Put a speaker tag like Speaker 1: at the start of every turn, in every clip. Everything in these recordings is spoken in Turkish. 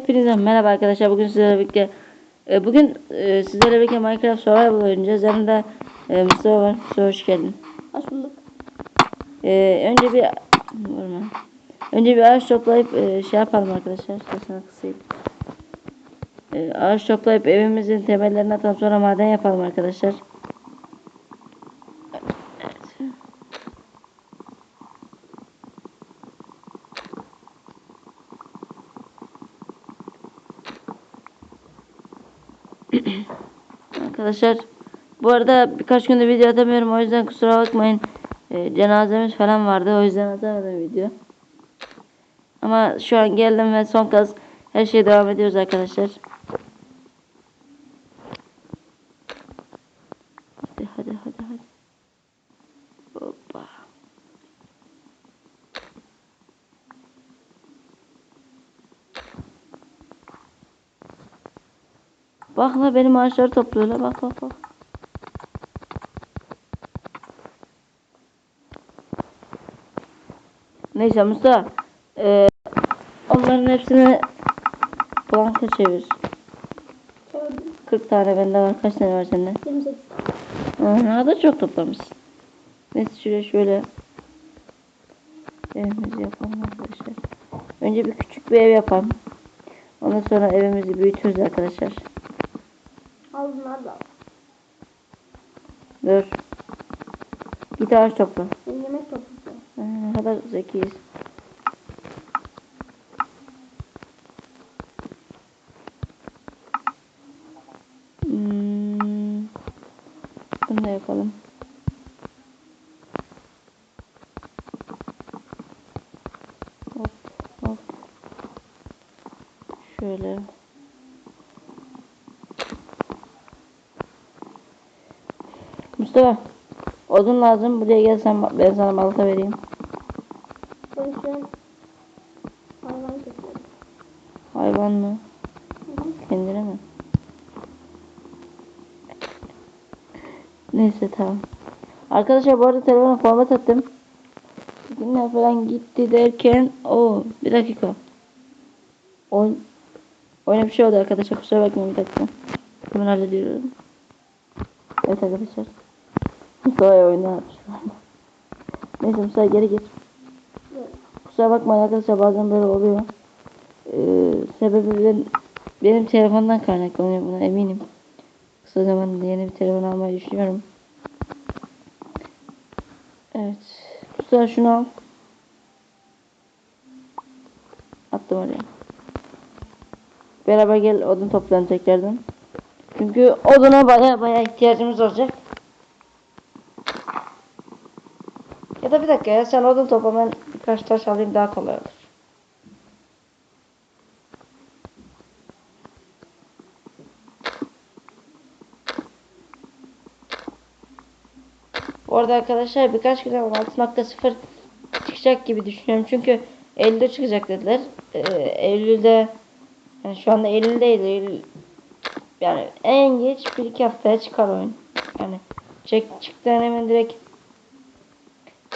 Speaker 1: Hepinize merhaba arkadaşlar. Bugün sizlerle birlikte e, bugün e, sizlerle birlikte Minecraft Survival oynayacağız. Yanımda e, Mustafa var. Mustafa hoş geldin.
Speaker 2: Hoş bulduk.
Speaker 1: E, önce bir vurma. Önce bir ağaç toplayıp e, şey yapalım arkadaşlar. Sesini kısayım. E, ağaç toplayıp evimizin temellerini atalım sonra maden yapalım arkadaşlar. Evet. Arkadaşlar bu arada birkaç gündür video atamıyorum o yüzden kusura bakmayın. Ee, cenazemiz falan vardı o yüzden atamadım video. Ama şu an geldim ve son kez her şeye devam ediyoruz arkadaşlar. Hadi hadi hadi hadi. Hoppa. Bak la benim ağaçları topluyor la bak bak bak. Neyse Mustafa. eee, onların hepsini planka çevir.
Speaker 2: Çevirdim.
Speaker 1: 40 tane bende var. Kaç tane var sende?
Speaker 2: 28.
Speaker 1: Aha da çok toplamışsın. Neyse şöyle şöyle evimizi yapalım arkadaşlar. Önce bir küçük bir ev yapalım. Ondan sonra evimizi büyütürüz arkadaşlar.
Speaker 2: Al bunları da al.
Speaker 1: Dur. Git ağaç topla.
Speaker 2: Ben yemek toplayacağım.
Speaker 1: Ne kadar zekiyiz. Hmm. Bunu da yapalım. Hop hop. Şöyle. Mustafa. Odun lazım. Buraya gelsen ben sana balta vereyim.
Speaker 2: Hayvan kesiyorum.
Speaker 1: Hayvan mı?
Speaker 2: Hı hı.
Speaker 1: Kendine mi? Neyse tamam. Arkadaşlar bu arada telefonu format attım. Günler falan gitti derken o bir dakika. Oyun oyuna bir şey oldu arkadaşlar kusura bakmayın bir dakika. Hemen hallediyorum. Evet arkadaşlar. Şu anda. Neyse Mustafa geri git. Kusura bakmayın arkadaşlar bazen böyle oluyor. Ee, sebebi benim, benim telefondan kaynaklanıyor buna eminim. Kısa zamanda yeni bir telefon almayı düşünüyorum. Evet. Mustafa şunu al. Attım oraya. Beraber gel odun toplayalım tekrardan. Çünkü oduna baya baya ihtiyacımız olacak. Ya da bir dakika ya sen odun topla ben birkaç taş alayım daha kolay olur. Bu arada arkadaşlar birkaç güne 16.0 çıkacak gibi düşünüyorum. Çünkü Eylül'de çıkacak dediler. Ee, Eylül'de yani şu anda Eylül değil. Eylül, yani en geç 1-2 haftaya çıkar oyun. Yani çek, çıktığında hemen direkt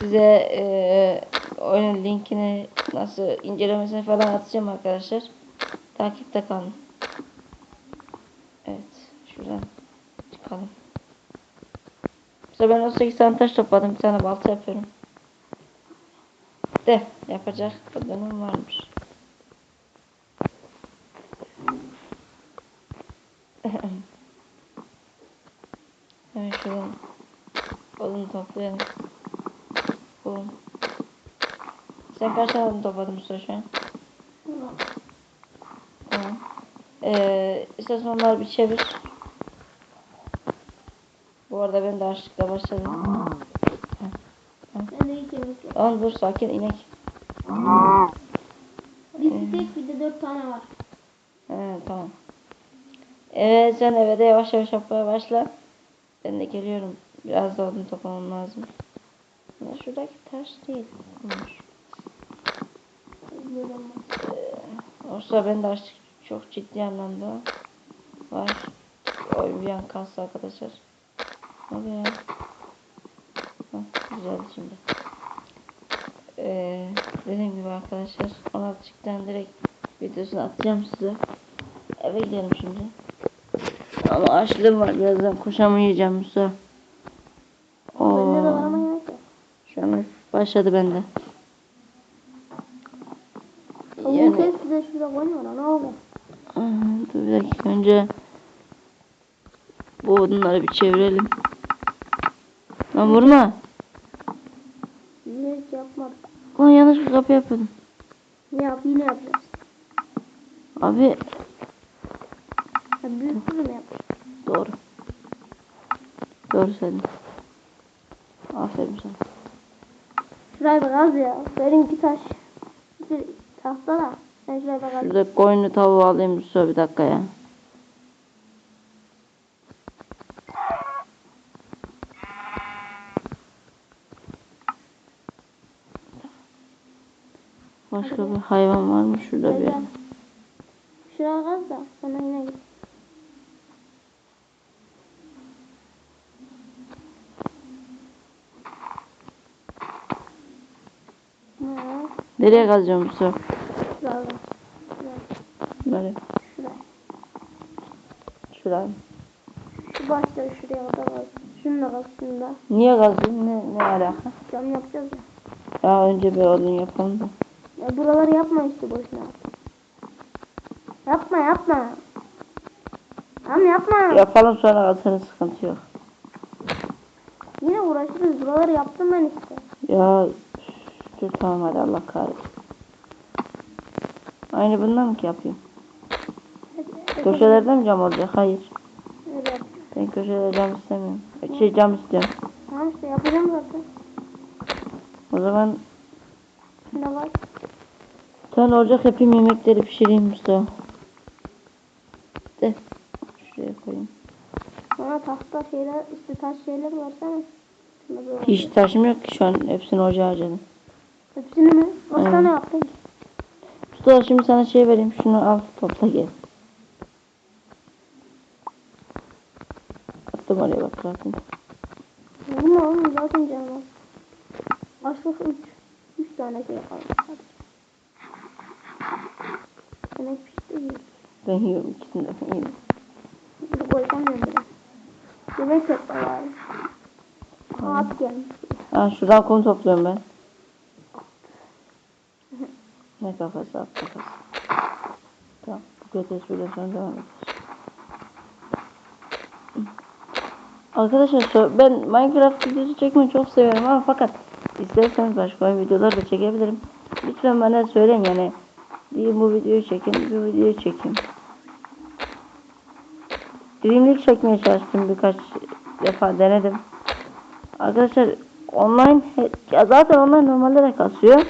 Speaker 1: size e, oyunun linkini nasıl incelemesini falan atacağım arkadaşlar. Takipte kalın. Evet. Şuradan çıkalım. Mesela ben 18 tane taş topladım. Bir tane balta yapıyorum. De yapacak kadınım varmış. Hemen şuradan odun toplayalım. Bum. Sen kaç tane topladın sıra şu an?
Speaker 2: Tamam.
Speaker 1: Ee, istersen onları bir çevir. Bu arada ben de açlıkla başladım.
Speaker 2: Ben de.
Speaker 1: Tamam dur sakin inek.
Speaker 2: Bir tek bir de dört tane var.
Speaker 1: He, tamam. Evet sen eve de yavaş yavaş yapmaya başla. Ben de geliyorum. Biraz da odun toplamam lazım. Ya şuradaki taş değil. Oysa ben de açlık çok ciddi anlamda var. Oy bir yan kalsa arkadaşlar. Oluyor ya? Hah, güzeldi şimdi. Ee, dediğim gibi arkadaşlar ona çıktan direkt videosunu atacağım size. Eve gidelim şimdi. Ama açlığım var birazdan koşamayacağım Musa.
Speaker 2: Bende de var
Speaker 1: Oo,
Speaker 2: ama yemek yok.
Speaker 1: şu an başladı bende. Yani, dur bir dakika önce bu odunları bir çevirelim. Lan vurma.
Speaker 2: Yine hiç yapmadık.
Speaker 1: Lan yanlış bir kapı yapıyordum.
Speaker 2: Ne yap yine yapacağız.
Speaker 1: Abi
Speaker 2: Ya büyük kızı mı yapacağız?
Speaker 1: doğru. Doğru söyledin. Aferin sana.
Speaker 2: Şuraya bak az ya. Verin iki taş. Bir tahta da. Sen şuraya bak az.
Speaker 1: Şurada koyunu tavuğu alayım Musa bir dakika ya. Başka bir hayvan var mı şurada bir.
Speaker 2: Şuraya kaz da sonra yine git. Ha,
Speaker 1: Nereye kazacağım
Speaker 2: şuraya kaz. Şuraya.
Speaker 1: Böyle.
Speaker 2: Şuraya.
Speaker 1: Şuraya.
Speaker 2: Şu başta şuraya kadar kaz. Şunu da kaz şunu da.
Speaker 1: Niye kazıyorsun? Ne, ne alaka?
Speaker 2: Cam yapacağız ya.
Speaker 1: Ya önce bir odun yapalım da.
Speaker 2: Ya buraları yapma işte boşuna. Yapma yapma. Tamam yapma.
Speaker 1: Yapalım sonra kazarız sıkıntı yok.
Speaker 2: Yine uğraşırız. Buraları yaptım ben işte.
Speaker 1: Ya dur tamam hadi Allah kahretsin. Aynı bundan mı ki yapayım? Köşelerden mi cam olacak? Hayır.
Speaker 2: Yap.
Speaker 1: Ben köşelerde cam istemiyorum. Şey cam istiyorum.
Speaker 2: Tamam işte yapacağım zaten.
Speaker 1: O zaman
Speaker 2: bak.
Speaker 1: bir tane ocak yapayım yemekleri pişireyim Mustafa. De. Şuraya koyayım.
Speaker 2: Sonra tahta şeyler işte taş şeyler versene.
Speaker 1: Hiç taşım yok ki şu an. Hepsini ocağa harcadım.
Speaker 2: Hepsini mi?
Speaker 1: Evet.
Speaker 2: tane yaptın?
Speaker 1: Mustafa şimdi sana şey vereyim. Şunu al topla gel. Attım oraya bak zaten.
Speaker 2: Vurma oğlum zaten canım az. Aç bak üç. Üç tane şey kalmış. Hadi. Yemek pişti iyi.
Speaker 1: Ben yiyorum ikisini de ben yiyorum.
Speaker 2: Bir koyamıyorum bile. Yemek yok da var. At gelmiş.
Speaker 1: Ha şuradan kum topluyorum ben. Ne kafası at kafası. Tamam. Bu kötü espriden sonra devam edeceğiz. Arkadaşlar ben Minecraft videosu çekmeyi çok seviyorum ama fakat isterseniz başka oyun videoları da çekebilirim. Lütfen bana söyleyin yani. Bir bu videoyu çekin, bir videoyu çekeyim. Dream League çekmeye çalıştım birkaç defa denedim. Arkadaşlar online ya zaten online normalde de kasıyor.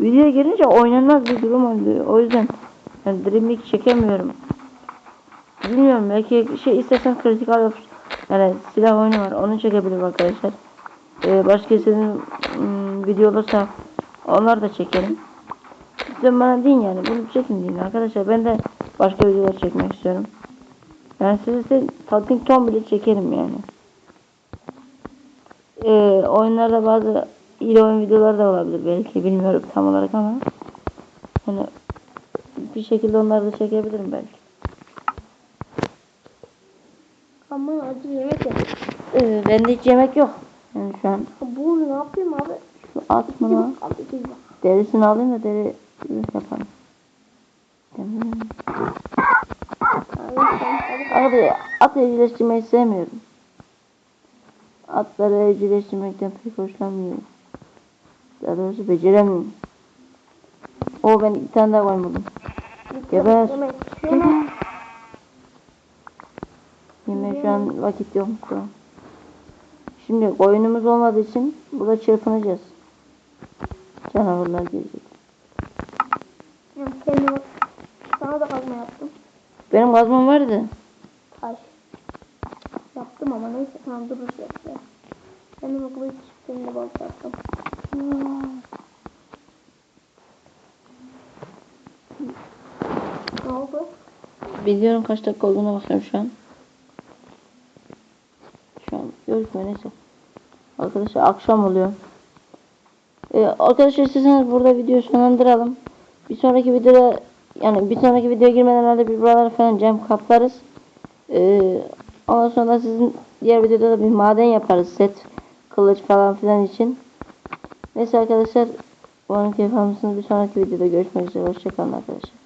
Speaker 1: Videoya girince oynanmaz bir durum oluyor. O yüzden yani Dream League çekemiyorum. Bilmiyorum belki şey istesem Critical Ops yani silah oyunu var onu çekebilirim arkadaşlar. Ee, başka istediğim ım, video olursa onlar da çekerim. Lütfen bana deyin yani bunu çekin deyin arkadaşlar. Ben de başka videolar çekmek istiyorum. Yani size, size Talking Tom bile çekerim yani. Ee, oyunlarda bazı iyi oyun videoları da olabilir belki bilmiyorum tam olarak ama hani bir şekilde onları da çekebilirim belki.
Speaker 2: Ama acı yemek yok.
Speaker 1: Ee, bende hiç yemek yok. Yani şu an
Speaker 2: Bu ne yapayım abi?
Speaker 1: şu at
Speaker 2: bak.
Speaker 1: Derisini alayım da deri yaparım.
Speaker 2: Abi
Speaker 1: at evcilleştirmeyi sevmiyorum. Atları evcilleştirmekten pek hoşlanmıyorum. Daha doğrusu beceremiyorum. O ben bir tane daha koymadım. Geber.
Speaker 2: Yemek.
Speaker 1: Yemeğe şu an vakit yok? Şimdi koyunumuz olmadığı için burada çırpınacağız. Canavarlar gelecek.
Speaker 2: Ya Kendime sana da kazma yaptım.
Speaker 1: Benim kazmam vardı.
Speaker 2: Taş. Yaptım ama neyse tamam durur işte. Kendime kılıç senin de balık yaptım. Ne oldu?
Speaker 1: Biliyorum kaç dakika olduğuna bakıyorum şu an. Şu an gözükmüyor neyse. Arkadaşlar akşam oluyor. Ee, arkadaşlar isterseniz burada videoyu sonlandıralım. Bir sonraki videoda yani bir sonraki videoya girmeden herhalde bir buralara falan cam kaplarız. Ee, ondan sonra sizin diğer videoda da bir maden yaparız set kılıç falan filan için. Neyse arkadaşlar umarım keyif almışsınız. Bir sonraki videoda görüşmek üzere. Hoşçakalın arkadaşlar.